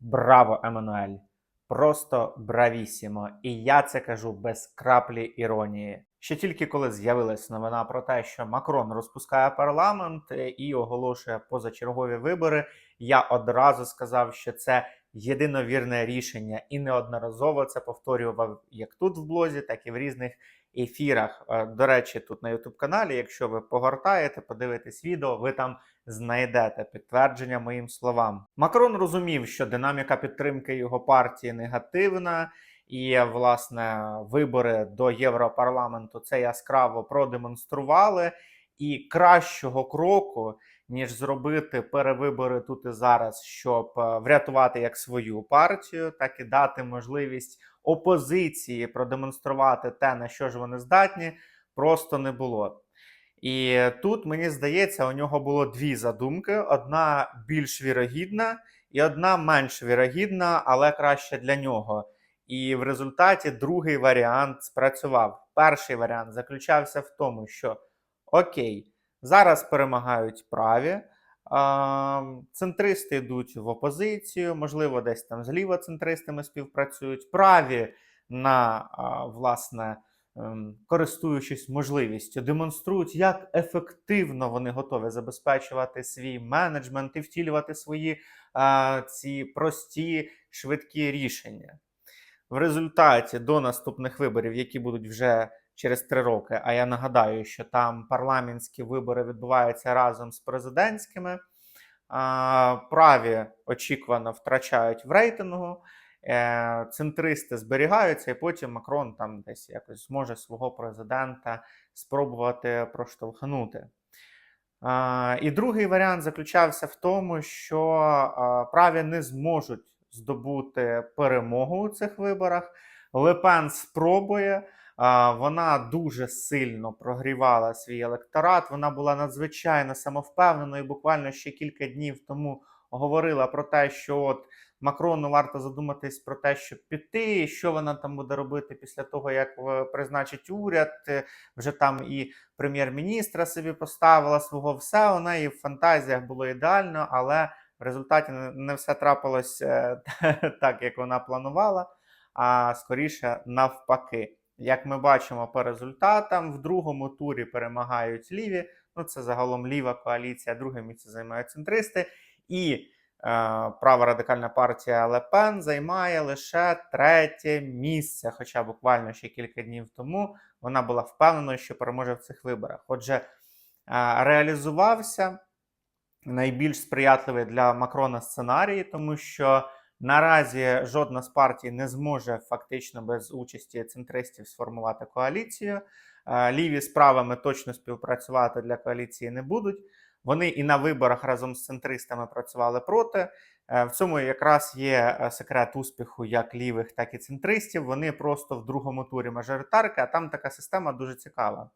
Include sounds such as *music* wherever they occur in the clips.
Браво, Еммануель! Просто бравісімо! І я це кажу без краплі іронії. Ще тільки коли з'явилась новина про те, що Макрон розпускає парламент і оголошує позачергові вибори, я одразу сказав, що це єдиновірне рішення, і неодноразово це повторював як тут в блозі, так і в різних ефірах. Е, До речі, тут на youtube каналі, якщо ви погортаєте, подивитесь відео, ви там знайдете підтвердження моїм словам. Макрон розумів, що динаміка підтримки його партії негативна, і власне вибори до Європарламенту це яскраво продемонстрували. І кращого кроку, ніж зробити перевибори тут і зараз, щоб е, врятувати як свою партію, так і дати можливість опозиції продемонструвати те, на що ж вони здатні, просто не було. І тут мені здається, у нього було дві задумки: одна більш вірогідна, і одна менш вірогідна, але краще для нього. І в результаті другий варіант спрацював. Перший варіант заключався в тому, що окей, зараз перемагають праві. Центристи йдуть в опозицію, можливо, десь там з лівоцентристами співпрацюють. Праві на власне користуючись можливістю, демонструють, як ефективно вони готові забезпечувати свій менеджмент і втілювати свої а, ці прості швидкі рішення. В результаті до наступних виборів, які будуть вже через три роки, а я нагадаю, що там парламентські вибори відбуваються разом з президентськими, а, праві очікувано втрачають в рейтингу. Е, центристи зберігаються, і потім Макрон там десь якось зможе свого президента спробувати проштовхнути. І другий варіант заключався в тому, що праві не зможуть здобути перемогу у цих виборах. Лепен спробує. Вона дуже сильно прогрівала свій електорат. Вона була надзвичайно самовпевненою. Буквально ще кілька днів тому говорила про те, що от Макрону варто задуматись про те, щоб піти, що вона там буде робити після того, як е, призначить уряд. Е, Вже там і прем'єр-міністра собі поставила свого все. У неї в фантазіях було ідеально, але в результаті не все трапилось е, *laughs* так, як вона планувала, а скоріше навпаки. Як ми бачимо по результатам, в другому турі перемагають ліві. Ну, це загалом ліва коаліція, друге місце займають центристи. І права радикальна партія Лепен займає лише третє місце. Хоча буквально ще кілька днів тому вона була впевненою, що переможе в цих виборах. Отже, е, реалізувався найбільш сприятливий для Макрона сценарій, тому що наразі жодна з партій не зможе фактично без участі центристів сформувати коаліцію. Е, Ліві з правими точно співпрацювати для коаліції не будуть. Вони і на виборах разом з центристами працювали проти. Е, В цьому якраз є е, секрет успіху як лівих, так і центристів. Вони просто в другому турі мажоритарки, а там така система дуже цікава.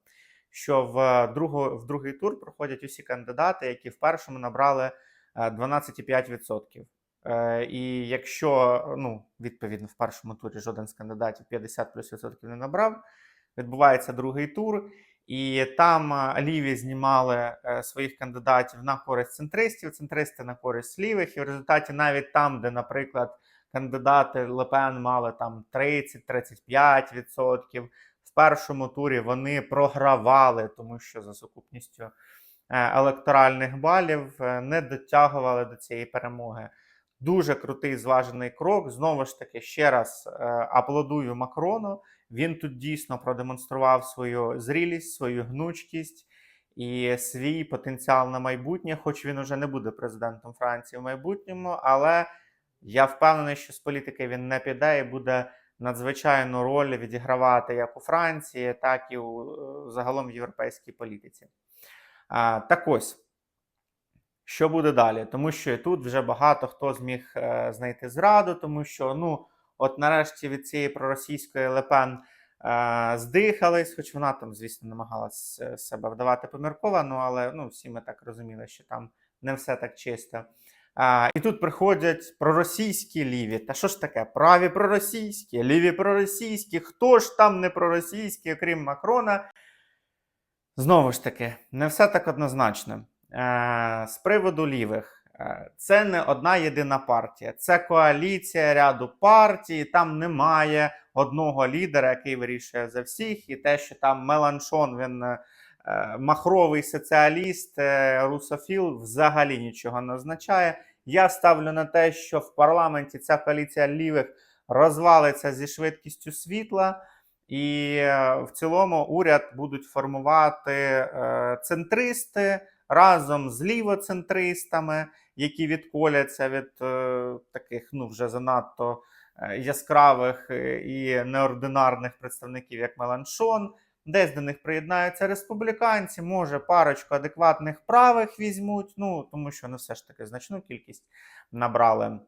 Що в, друго, в другий тур проходять усі кандидати, які в першому набрали е, 12,5%. Е, І якщо ну, відповідно в першому турі жоден з кандидатів 50 плюс відсотків не набрав, відбувається другий тур, і там ліві знімали е, своїх кандидатів на користь центристів, центристи на користь лівих, і в результаті навіть там, де, наприклад, кандидати Лепен мали там 30-35%, в першому турі вони програвали, тому що за сукупністю е, електоральних балів е, не дотягували до цієї перемоги. Дуже крутий зважений крок. Знову ж таки, ще раз е, аплодую Макрону. Він тут дійсно продемонстрував свою зрілість, свою гнучкість і свій потенціал на майбутнє, хоч він уже не буде президентом Франції в майбутньому, але я впевнений, що з політики він не піде і буде надзвичайну роль відігравати як у Франції, так і у е, загалом в європейській політиці. А, так ось. Що буде далі? Тому що і тут вже багато хто зміг е, знайти зраду, тому що ну, от нарешті від цієї проросійської Лепен е, здихались, хоч вона там, звісно, намагалась е, себе вдавати помірковано, але ну, всі ми так розуміли, що там не все так чисто. А, і тут приходять проросійські ліві. Та що ж таке? Праві проросійські, ліві проросійські. Хто ж там не проросійський, окрім Макрона? Знову ж таки, не все так однозначно. Е, з приводу лівих. Е, Це не одна єдина партія, це коаліція ряду партій. Там немає одного лідера, який вирішує за всіх, і те, що там Меланшон, він е, махровий соціаліст, е, русофіл, взагалі нічого не означає. Я ставлю на те, що в парламенті ця коаліція лівих розвалиться зі швидкістю світла, і в цілому уряд будуть формувати центристи разом з лівоцентристами, які відколяться від е, таких ну вже занадто е, яскравих е, і неординарних представників, як Меланшон. Десь до них приєднаються республіканці, може парочку адекватних правих візьмуть, ну тому що вони все ж таки значну кількість набрали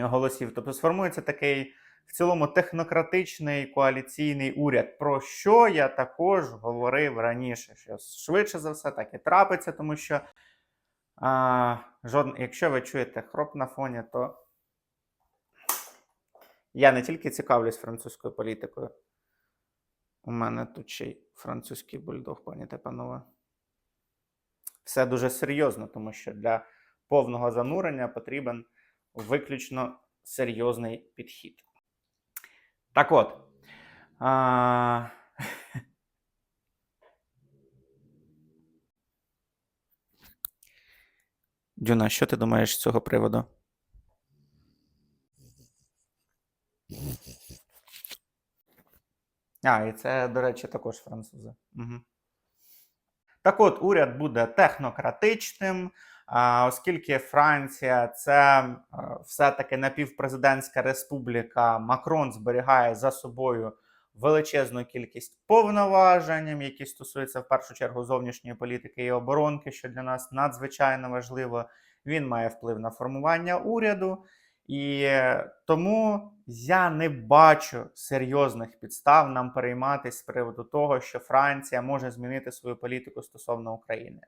голосів. Тобто сформується такий в цілому технократичний коаліційний уряд, про що я також говорив раніше. Що швидше за все так і трапиться, тому що а, жодн... якщо ви чуєте хроп на фоні, то я не тільки цікавлюсь французькою політикою. У мене тут ще й французький бульдог, пані та панове. Все дуже серйозно, тому що для повного занурення потрібен виключно серйозний підхід. Так от. А... Дюна, що ти думаєш з цього приводу? А, і це, до речі, також французи. Угу. Так от, уряд буде технократичним, оскільки Франція це все-таки напівпрезидентська республіка, Макрон зберігає за собою величезну кількість повноважень, які стосуються в першу чергу зовнішньої політики і оборонки, що для нас надзвичайно важливо. Він має вплив на формування уряду. І тому я не бачу серйозних підстав нам перейматися з приводу того, що Франція може змінити свою політику стосовно України,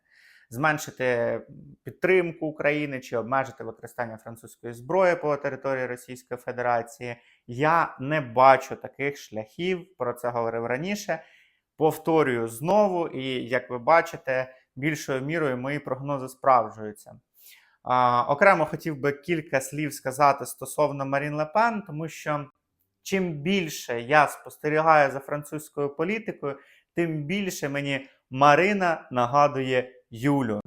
зменшити підтримку України чи обмежити використання французької зброї по території Російської Федерації. Я не бачу таких шляхів. Про це говорив раніше. Повторюю знову, і як ви бачите, більшою мірою мої прогнози справджуються. А, окремо хотів би кілька слів сказати стосовно Марін Лепен, тому що чим більше я спостерігаю за французькою політикою, тим більше мені Марина нагадує Юлю.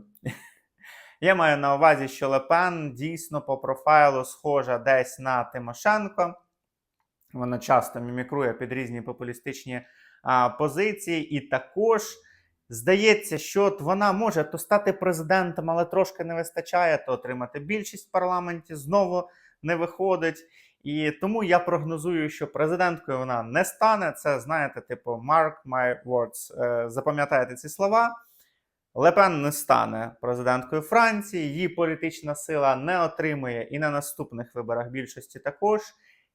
Я маю на увазі, що Лепен дійсно по профайлу схожа десь на Тимошенко. Вона часто мімікрує під різні популістичні а, позиції, і також здається, що от вона може то стати президентом, але трошки не вистачає, то отримати більшість в парламенті знову не виходить. І тому я прогнозую, що президенткою вона не стане. Це знаєте, типу mark my words. Е, Запам'ятайте ці слова. Лепен не стане президенткою Франції, її політична сила не отримує і на наступних виборах більшості також.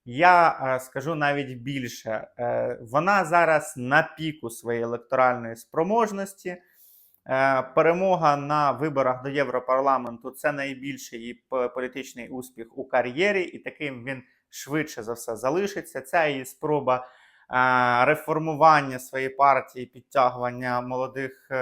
Я е, скажу навіть більше, е, вона зараз на піку своєї електоральної спроможності. Е, перемога на виборах до Європарламенту це найбільший її політичний успіх у кар'єрі, і таким він швидше за все залишиться. Ця її спроба реформування своєї партії, підтягування молодих е,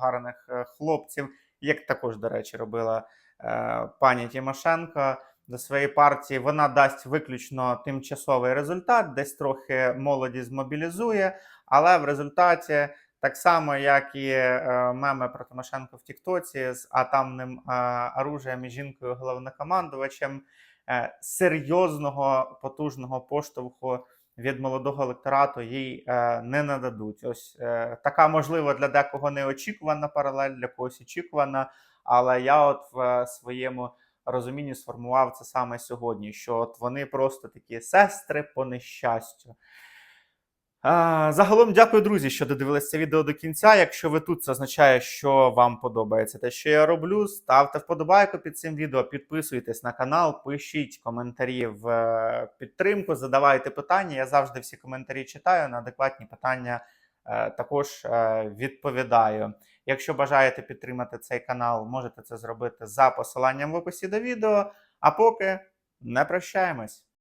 гарних е, хлопців, як також, до речі, робила е, пані Тимошенко до своєї партії, вона дасть виключно тимчасовий результат, десь трохи молоді змобілізує, але в результаті. Так само, як і е, меми про Тимошенко в Тіктоці з атомним е, оружієм і жінкою головнокомандувачем, е, серйозного потужного поштовху від молодого електорату їй е, не нададуть. Ось е, така можливо для декого неочікувана паралель, для когось очікувана. Але я от в е, своєму розумінні сформував це саме сьогодні: що от вони просто такі сестри по нещастю. Загалом дякую, друзі, що додивилися це відео до кінця. Якщо ви тут, це означає, що вам подобається те, що я роблю. Ставте вподобайку під цим відео, підписуйтесь на канал, пишіть коментарі в е, підтримку, задавайте питання. Я завжди всі коментарі читаю. На адекватні питання е, також е, відповідаю. Якщо бажаєте підтримати цей канал, можете це зробити за посиланням в описі до відео. А поки не прощаємось.